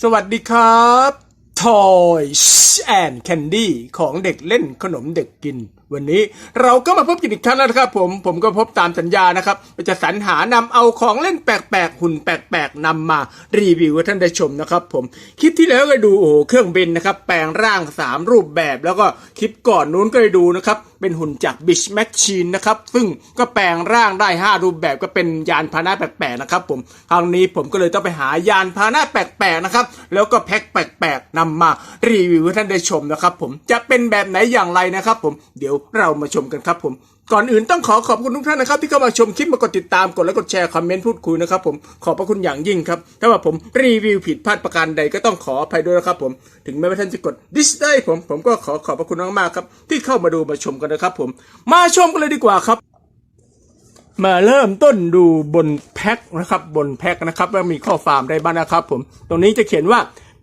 สวัสดีครับ Toys and Candy ของเด็กเล่นขนมเด็กกิน วันนี้เราก็มาพบกันอีกครั้งแล้วนะครับผม ผมก็พบตามสัญญานะครับว่าจะสรรหานำเอาของเล่นแปลกๆ หุ่นแปลกๆนำมารีวิวให้ท่านได้ชมนะครับผม คลิปที่แล้วก็ดูโอ้โหเครื่องบินนะครับ แปลงร่าง 3 รูปแบบ แล้วก็คลิปก่อนนู้นก็ได้ดูนะครับ เป็นหุ่นจากบิชแมชชีนนะครับ ซึ่งก็แปลงร่างได้ 5 รูปแบบก็เป็นยานพาหนะแปลกๆนะครับผมครั้งนี้ผมก็เลยต้องไปหายานพาหนะแปลกๆนะครับ แล้วก็แพ็คแปลกๆนำมารีวิวให้ท่านได้ชมนะครับผมจะเป็นแบบไหนอย่างไรนะครับผมเดี๋ยวเรามาชมกันครับผม ก่อนอื่นต้องขอขอบคุณทุกท่านนะครับ ที่เข้ามาชมคลิปมากดติดตามกดไลค์กดแชร์คอมเมนต์พูดคุยนะครับผมขอบพระคุณอย่างยิ่งครับ ถ้าว่าผมรีวิวผิดพลาดประการใดก็ต้องขออภัยด้วยนะครับผมถึงแม้ว่าท่านจะกดดิสได้ผมผมก็ขอขอบพระคุณมากๆครับ ที่เข้ามาดูมาชมกันนะครับผม มาชมกันเลยดีกว่าครับ มาเริ่มต้นดูบนแพ็คนะครับบนแพ็คนะครับว่ามีข้อความอะไรบ้างนะครับ ผมตรงนี้จะเขียนว่า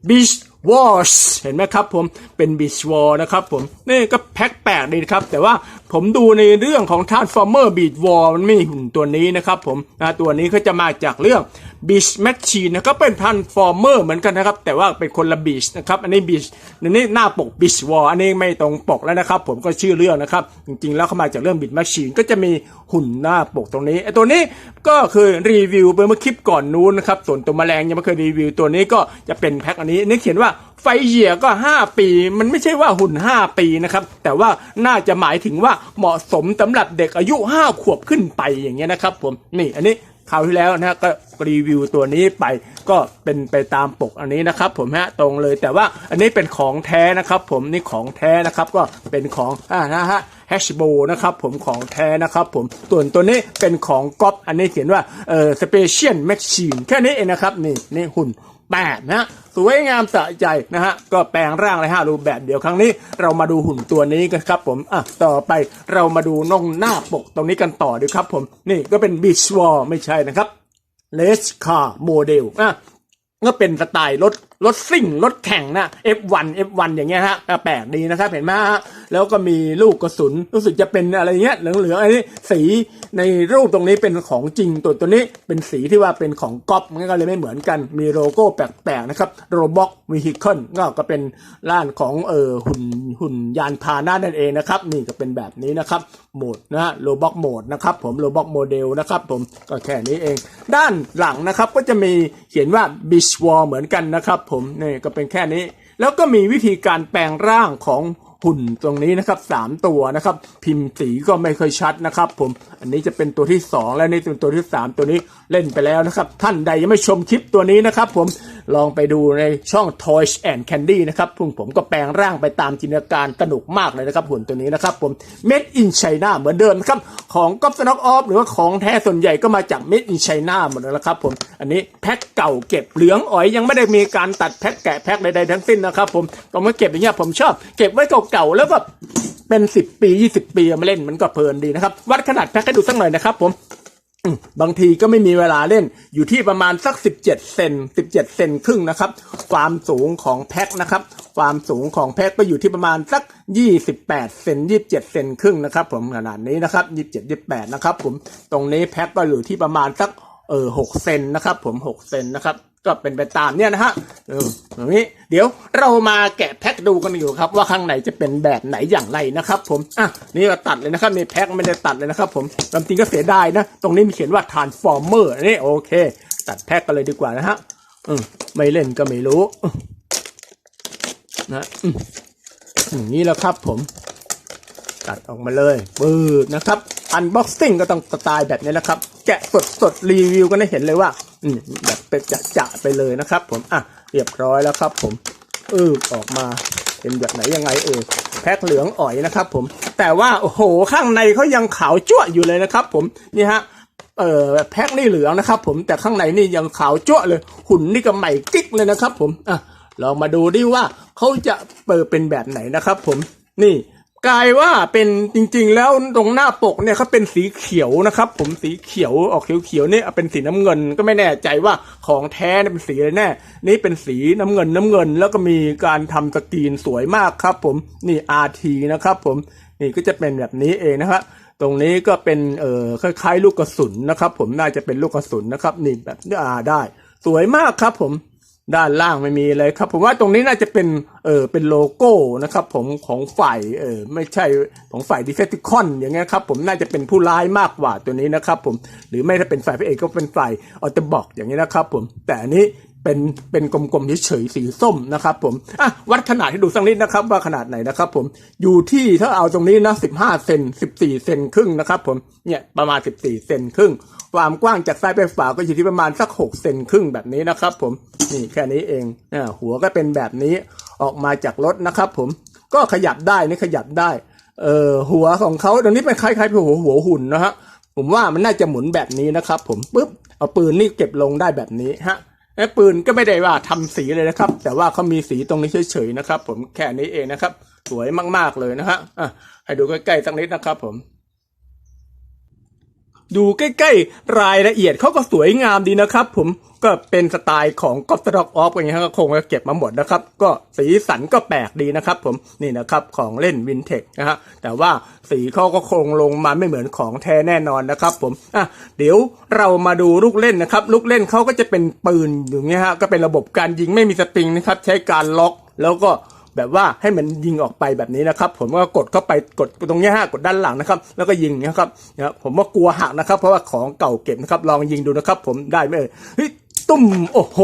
beach wash เห็นไหมครับผมเป็น beach War นะครับผมนี่ก็แพ็คแปลกดีนะครับ แต่ว่าผมดูในเรื่องของ transformer beach War มันไม่มีหุ่นตัวนี้นะครับผมนะตัวนี้ก็จะมาจากเรื่อง beach machine นะครับเป็น transformer เหมือนกันนะครับ แต่ว่าเป็นคนละ beach นะครับอันนี้ beach อันนี้หน้าปก beach wall อันนี้ไม่ตรงปกแล้วนะครับ ผมก็ชื่อเรื่องนะครับ จริงๆ แล้วเข้ามาจากเรื่อง beach machine ก็จะมีหุ่นหน้าปกตรงนี้ไอ้ตัวนี้ก็คือรีวิวไปเมื่อคลิปก่อนนู้นนะครับส่วนตัวแมลงยังไม่เคยรีวิวตัวนี้ก็จะเป็นแพ็คอันนี้นี่เขียนว่าไฟเหยียก็ 5 ปี มันไม่ใช่ว่าหุ่น 5 ปีนะครับ แต่ว่าน่าจะหมายถึงว่าเหมาะสมสำหรับเด็กอายุ 5 ขวบขึ้นไปอย่างเงี้ยนะครับผมนี่อันนี้ คราวที่แล้วนะฮะก็รีวิวตัวนี้ไปก็เป็นไปตามปกอันนี้นะครับ ผมฮะตรงเลยแต่ว่าอันนี้เป็นของแท้นะครับ ผมนี่ของแท้นะครับก็เป็นของอ่านะฮะแฮชโบนะครับผมของแท้นะครับผมส่วนตัวนี้เป็นของก๊อปอันนี้เขียนว่าเออสเปเชียลแมชชีนแค่นี้เองนะครับนี่นี่หุ่น แปดนะฮะสวยงามสะใจนะฮะก็แปลงร่างเลยฮะรูปแบบเดียวครั้งนี้ เรามาดูหุ่นตัวนี้กันครับผมอะต่อไปเรามาดูน่องหน้าปกตรงนี้กันต่อดีครับผมนี่ก็เป็นบีชวอลไม่ใช่นะครับเลสคาร์โมเดลอะก็เป็นสไตล์รถรถซิ่งรถแข่งนะ F1 F1 อย่างเงี้ยฮะแปลกดีนะครับเห็นไหมฮะแล้วก็มีลูกกระสุนรู้สึกจะเป็นอะไรเงี้ยเหลืองๆอันนี้สี ในรูปตรงนี้เป็นของจริงตัวตัวนี้เป็นสีที่ว่าเป็นของก๊อปมันก็เลยไม่เหมือนกันมีโลโก้แปลกๆนะครับโรบ็อกวีฮิเคิลก็ก็เป็นร่านของเออหุ่นหุ่นยานพาหนะนั่นเองนะครับนี่ก็เป็นแบบนี้นะครับโหมดนะฮะโรบ็อกโหมดนะครับผมโรบ็อกโมเดลนะครับผมก็แค่นี้เอง ด้านหลังนะครับก็จะมีเขียนว่า Beach Wall เหมือนกันนะครับผมนี่ก็เป็นแค่นี้ แล้วก็มีวิธีการแปลงร่างของ หุ่นตรงนี้นะครับสามตัวนะครับ พิมพ์สีก็ไม่ค่อยชัดนะครับ ผมอันนี้จะเป็นตัวที่สองและนี่เป็นตัวที่สามตัวนี้เล่นไปแล้วนะครับ ท่านใดยังไม่ชมคลิปตัวนี้นะครับ ผมลองไปดูในช่อง Toys and Candy นะครับพุ่งผมก็แปลงร่างไปตามจินตนาการสนุกมากเลยนะครับหุ่นตัวนี้นะครับ ผม Made in China เหมือนเดิมนะครับของก๊อปสน็อกออฟหรือว่าของแท้ส่วนใหญ่ก็มาจาก Made in China หมดแล้วนะครับ ผมอันนี้แพ็คเก่าเก็บเหลืองอ๋อยยังไม่ได้มีการตัดแพ็คแกะแพ็คใดๆทั้งสิ้นนะครับ ผมก็มาเก็บอย่างเงี้ยผมชอบเก็บไว้เก่าๆแล้วก็เป็น10ปี20ปีเอามาเล่นมันก็เพลินดีนะครับ วัดขนาดแพ็คให้ดูสักหน่อยนะครับผมอืมบางทีก็ไม่มีเวลาเล่นอยู่ที่ประมาณสัก 17 เซน 17 เซนครึ่งนะครับ ความสูงของแพ็คนะครับ ความสูงของแพ็คก็อยู่ที่ประมาณสัก 28 เซน 27 เซนครึ่งนะครับ ผมขนาดนี้นะครับ 27 28 นะครับ ผมตรงนี้แพ็คก็อยู่ที่ประมาณสักเออ6เซนนะครับ ผม 6 เซนนะครับ ก็เป็นไปตามเนี่ยนะฮะเอออย่างนี้เดี๋ยวเรามาแกะแพ็คดูกันอยู่ครับ ว่าข้างในจะเป็นแบบไหนอย่างไรนะครับ ผมอะนี่ก็ตัดเลยนะครับมีแพ็คไม่ได้ตัดเลยนะครับผมจริงก็เสียดายนะ ตรงนี้มีเขียนว่า transformer นี่โอเค ตัดแพ็คกันเลยดีกว่านะฮะอืมไม่เล่นก็ไม่รู้นะอืมอย่างนี้แล้วครับผม ตัดออกมาเลยปืดนะครับ อันบ็อกซิ่งก็ต้องสไตล์แบบนี้นะครับ แกะสดสดๆรีวิวก็ได้เห็นเลยว่า อืมแบบเป็นจะจะไปเลยนะครับ ผมอะเรียบร้อยแล้วครับ ผมเออออกมาเป็นแบบไหนยังไงเออแพ็คเหลืองอ่อยนะครับ ผม แต่ว่าโอ้โหข้างในเขายังขาวจั่วอยู่เลยนะครับ ผมนี่ฮะเอ่อแพ็คนี่เหลืองนะครับ ผมแต่ข้างในนี่ยังขาวจั่วเลย หุ่นนี่ก็ใหม่กิ๊กเลยนะครับ ผมอะลองมาดูดิว่าเขาจะเปิดเป็นแบบไหนนะครับ ผมนี่ กลายว่าเป็นจริง ๆ แล้วตรงหน้าปกเนี่ยเขาเป็นสีเขียวนะครับ ผมสีเขียวออกเขียวๆเนี่ยเป็นสีน้ำเงินก็ไม่แน่ใจว่าของแท้เนี่ยเป็นสีอะไรแน่ นี่เป็นสีน้ำเงินน้ำเงิน แล้วก็มีการทำสกรีนสวยมากครับ ผมนี่ RT นะครับผมนี่ก็จะเป็นแบบนี้เองนะครับตรงนี้ก็เป็นเอ่อคล้ายๆ ลูกกระสุนนะครับ ผมน่าจะเป็นลูกกระสุนนะครับนี่แบบอ่าได้ สวยมากครับผม ด้านล่างไม่มีเลยครับ ผมว่าตรงนี้น่าจะเป็นเออเป็นโลโก้นะครับ ผมของฝ่ายเออไม่ใช่ของฝ่ายดิเฟติคอนอย่างเงี้ยครับผมน่าจะเป็นผู้ร้ายมากกว่าตัวนี้นะครับ ผมหรือไม่ถ้าเป็นฝ่ายพระเอกก็เป็นฝ่ายออตบอกอย่างนี้นะครับ ผมแต่อันนี้ เป็นเป็นกลมๆเฉยๆสีส้มนะครับ ผมอะวัดขนาดให้ดูสักนิดนะครับ ว่าขนาดไหนนะครับ ผมอยู่ที่ถ้าเอาตรงนี้นะ15เซน14เซนครึ่งนะครับ ผมเนี่ยประมาณ14เซนครึ่งความกว้างจากซ้ายไปขวาก็อยู่ที่ประมาณสัก6เซนครึ่งแบบนี้นะครับ ผมนี่แค่นี้เองอ่าหัวก็เป็นแบบนี้ออกมาจากรถนะครับ ผมก็ขยับได้นี่ขยับได้เอ่อหัวของเขาตรงนี้เป็นคล้ายๆเป็นหัวหัวหุ่นนะฮะผมว่ามันน่าจะหมุนแบบนี้นะครับ ผมปุ๊บเอาปืนนี่เก็บลงได้แบบนี้ฮะ ไอ้ปืนก็ไม่ได้ว่าทำสีเลยนะครับ แต่ว่าเขามีสีตรงนี้เฉยๆนะครับ ผมแค่นี้เองนะครับ สวยมากๆเลยนะฮะอะให้ดูใกล้ๆสักนิดนะครับผม ดูใกล้ๆ รายละเอียดเขาก็สวยงามดีนะครับผมก็เป็นสไตล์ของก็สต็อกออฟอย่างเงี้ยก็คงจะเก็บมาหมดนะครับ ก็สีสันก็แปลกดีนะครับผมนี่นะครับของเล่นวินเทจนะฮะแต่ว่าสีเขาก็คงลงมาไม่เหมือนของแท้แน่นอนนะครับผมอะเดี๋ยวเรามาดูลูกเล่นนะครับ ลูกเล่นเขาก็จะเป็นปืนอย่างเงี้ยฮะก็เป็นระบบการยิงไม่มีสปริงนะครับ ใช้การล็อกแล้วก็ แบบว่าให้มันยิงออกไปแบบนี้นะครับ ผมก็กดเข้าไปกดตรงนี้ยฮะกดด้านหลังนะครับ แล้วก็ยิงนะครับนะผมว่ากลัวหักนะครับ เพราะว่าของเก่าเก็บนะครับ ลองยิงดูนะครับ ผมได้ไหมเอ่ยเฮ้ยตุ้มโอ้โห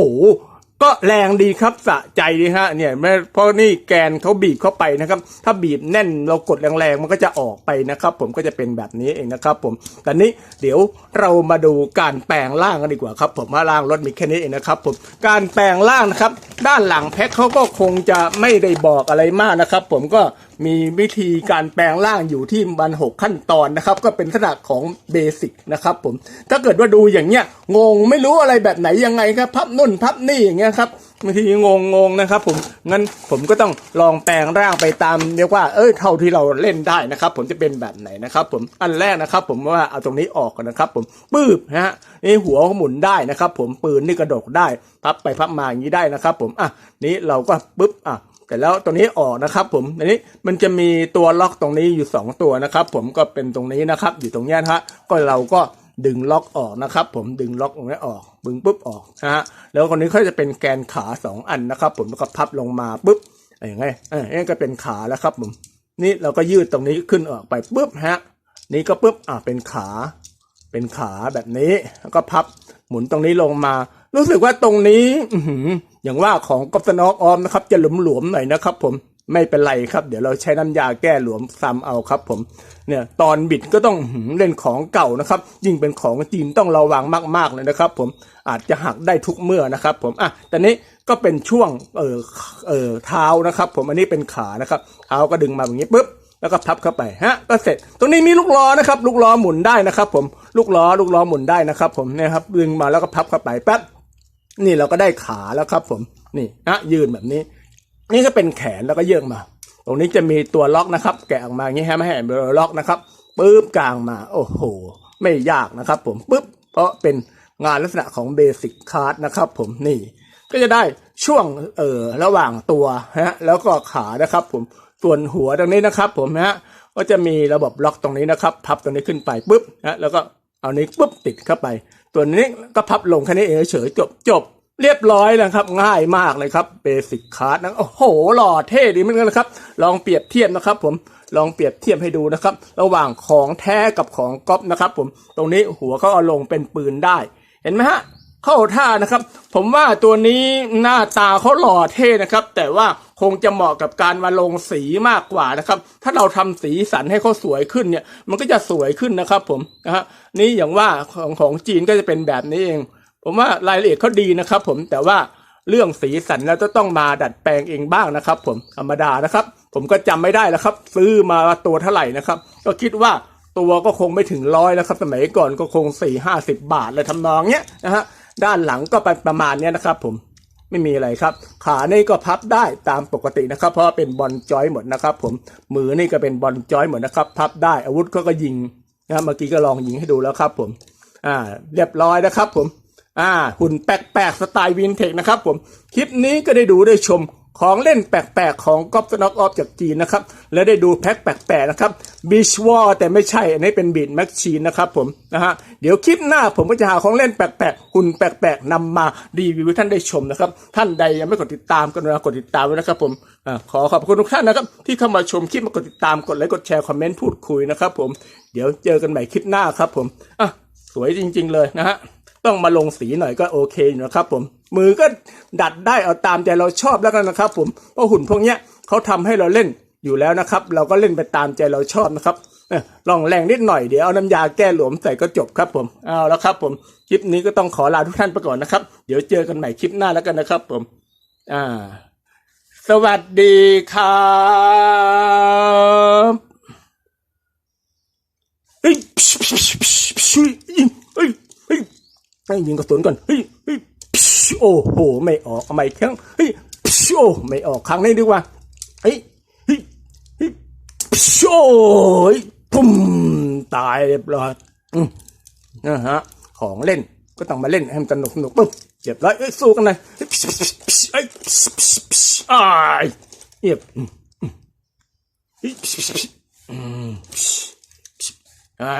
ก็แรงดีครับสะใจดีฮะเนี่ยเพราะนี่แกนเขาบีบเข้าไปนะครับ ถ้าบีบแน่นเรากดแรงๆมันก็จะออกไปนะครับ ผมก็จะเป็นแบบนี้เองนะครับ ผมแต่นี้เดี๋ยวเรามาดูการแปลงร่างกันดีกว่าครับ ผมว่าร่างรถมีแค่นี้เองนะครับ ผมการแปลงร่างนะครับ ด้านหลังแพ็คเขาก็คงจะไม่ได้บอกอะไรมากนะครับ ผมก็มีวิธีการแปลงร่างอยู่ที่มันหกขั้นตอนนะครับ ก็เป็นขนาดของเบสิกนะครับผมถ้าเกิดว่าดูอย่างเงี้ยงงไม่รู้อะไรแบบไหนยังไงครับพับนุ่นพับนี่อย่างเงี้ยครับบางทีงงงงนะครับผมงั้นผมก็ต้องลองแปลงร่างไปตามเรียกว่าเอ้ยเท่าที่เราเล่นได้นะครับ ผมจะเป็นแบบไหนนะครับผมอันแรกนะครับ ผมว่าเอาตรงนี้ออกก่อนนะครับ ผมปืบนะฮะนี่หัวหมุนได้นะครับ ผมปืนนี่กระดกได้พับไปพับมาอย่างนี้ได้นะครับ ผมอะนี้เราก็ปึ๊บอะ แต่แล้วตัวนี้ออกนะครับ ผมอันนี้มันจะมีตัวล็อกตรงนี้อยู่ 2 ตัวนะครับ ผมก็เป็นตรงนี้นะครับ อยู่ตรงนี้นะฮะก็เราก็ดึงล็อกออกนะครับ ผมดึงล็อกตรงนี้ออกบึงปุ๊บออกนะฮะแล้วคนนี้เขาจะเป็นแกนขา 2 อันนะครับ ผมแล้วก็พับลงมาปุ๊บอย่างไงเออนี่ก็เป็นขาแล้วครับผมนี่เราก็ยืดตรงนี้ขึ้นออกไปปุ๊บฮะนี่ก็ปุ๊บอะเป็นขา เป็นขาแบบนี้แล้วก็พับหมุนตรงนี้ลงมา รู้สึกว่าตรงนี้ อื อย่างว่าของกอบสนอกออมนะครับจะหลวมๆหน่อยนะครับผมไม่เป็นไรครับ เดี๋ยวเราใช้น้ำยาแก้หลวมซ้ำเอาครับผมเนี่ยตอนบิดก็ต้องเล่นของเก่านะครับ ยิ่งเป็นของจีนต้องระวังมากๆเลยนะครับ ผมอาจจะหักได้ทุกเมื่อนะครับ ผมอะแต่นี้ก็เป็นช่วงเออเออเท้านะครับ ผมอันนี้เป็นขานะครับเท้าก็ดึงมาอย่างนี้ปุ๊บแล้วก็พับเข้าไปฮะก็เสร็จ ตรงนี้มีลูกล้อนะครับ ลูกล้อหมุนได้นะครับ ผมลูกล้อลูกล้อหมุนได้นะครับ ผมเนี่ยครับดึงมาแล้วก็พับเข้าไปแป๊บ นี่เราก็ได้ขาแล้วครับผมนี่นะยืนแบบนี้ นี่ก็เป็นแขนแล้วก็เยื่องมา ตรงนี้จะมีตัวล็อกนะครับ แกะออกมาอย่างนี้ฮะไม่ให้เบลล็อกนะครับปึ๊บกลางมา โอ้โห ไม่ยากนะครับ ผมปึ๊บเพราะเป็นงานลักษณะของเบสิกคาร์ดนะครับ ผมนี่ ก็จะได้ช่วงเอ่อระหว่างตัวฮะแล้วก็ขานะครับ ผมส่วนหัวตรงนี้นะครับ ผมฮะก็จะมีระบบล็อกตรงนี้นะครับ พับตรงนี้ขึ้นไปปุ๊บนะแล้วก็เอานี้ปุ๊บติดเข้าไป ตัวนี้ก็พับลงแค่นี้เองเฉยจบจบ เรียบร้อยนะครับ ง่ายมากเลยครับเบสิกคาร์ดนะโอ้โหหล่อเท่ดีเหมือนกันนะครับ ลองเปรียบเทียบนะครับ ผมลองเปรียบเทียบให้ดูนะครับ ระหว่างของแท้กับของก๊อปนะครับ ผมตรงนี้หัวเขาเอาลงเป็นปืนได้ เห็นไหมฮะ เข้าท่านะครับ ผมว่าตัวนี้หน้าตาเขาหล่อเท่นะครับ แต่ว่าคงจะเหมาะกับการมาลงสีมากกว่านะครับ ถ้าเราทำสีสันให้เขาสวยขึ้นเนี่ย มันก็จะสวยขึ้นนะครับ ผมนะฮะนี่อย่างว่าของของจีนก็จะเป็นแบบนี้เอง ผมว่ารายละเอียดเขาดีนะครับ ผมแต่ว่าเรื่องสีสันเราจะต้องมาดัดแปลงเองบ้างนะครับ ผมธรรมดานะครับ ผมก็จำไม่ได้แล้วครับ ซื้อมาตัวเท่าไหร่นะครับ ก็คิดว่าตัวก็คงไม่ถึงร้อยแล้วครับสมัยก่อนก็คงสี่ห้าสิบบาทเลยทำนองเนี้ยนะฮะ ด้านหลังก็ไปประมาณนี้นะครับ ผมไม่มีอะไรครับ ขานี่ก็พับได้ตามปกตินะครับ เพราะเป็นบอลจอยหมดนะครับ ผมมือนี่ก็เป็นบอลจอยหมดนะครับ พับได้อาวุธเขาก็ยิงนะเมื่อกี้ก็ลองยิงให้ดูแล้วครับ ผม อ่า เรียบร้อยนะครับ ผม อ่า หุ่นแปลกๆสไตล์วินเทจนะครับ ผมคลิปนี้ก็ได้ดูได้ชม ของเล่นแปลกๆ ของก๊อฟน็อกออฟจากจีนนะครับ และได้ดูแพ็คแปลกๆ นะครับบีชวอลแต่ไม่ใช่ อันนี้เป็นบีดแมชชีนนะครับผมนะฮะเดี๋ยวคลิปหน้าผมก็จะหาของเล่นแปลกๆ หุ่นแปลกๆนำมารีวิวท่านได้ชมนะครับ ท่านใดยังไม่กดติดตามก็นะกดติดตามไว้นะครับผมอขอขอบคุณทุกท่านนะครับ ที่เข้ามาชมคลิปมากดติดตามกดไลค์กดแชร์คอมเมนต์พูดคุยนะครับผมเดี๋ยวเจอกันใหม่คลิปหน้าครับผมอะสวยจริง ๆ เลยนะฮะต้องมาลงสีหน่อยก็โอเคอยู่นะครับผม มือก็ดัดได้เอาตามใจเราชอบแล้วกันนะครับ ผมเพราะหุ่นพวกเนี้ยเขาทำให้เราเล่นอยู่แล้วนะครับ เราก็เล่นไปตามใจเราชอบนะครับลองแรงนิดหน่อยเดี๋ยวเอาน้ำยาแก้หลวมใส่ก็จบครับผมเอาแล้วครับ ผมคลิปนี้ก็ต้องขอลาทุกท่านไปก่อนนะครับ เดี๋ยวเจอกันใหม่คลิปหน้าแล้วกันนะครับ ผม อ่า สวัสดีครับเฮ้ยเฮ้ยเฮ้ยให้ยิงกระสุนก่อนเฮ้ยเฮ้ย โอ้โห ไม่ออกเอาใหม่อีกครั้งเฮ้ยพโอ้ไม่ออกครั้งนี้ดีกว่าเฮ้ยเฮ้ยเฮ้ยพิชโอ้ยปุ่มตายเรียบร้อยนะฮะของเล่นก็ต้องมาเล่นให้มันสนุกสนุกปุ๊บเจ็บร้อยเอ้ยสู้กันเลยเฮ้ยพิชพิชพิชเอ้ยพิชพิชพิชอ้ายเงียบอืมอืมเฮ้ยพิชพิชพิชอืมพิชพิชอ่า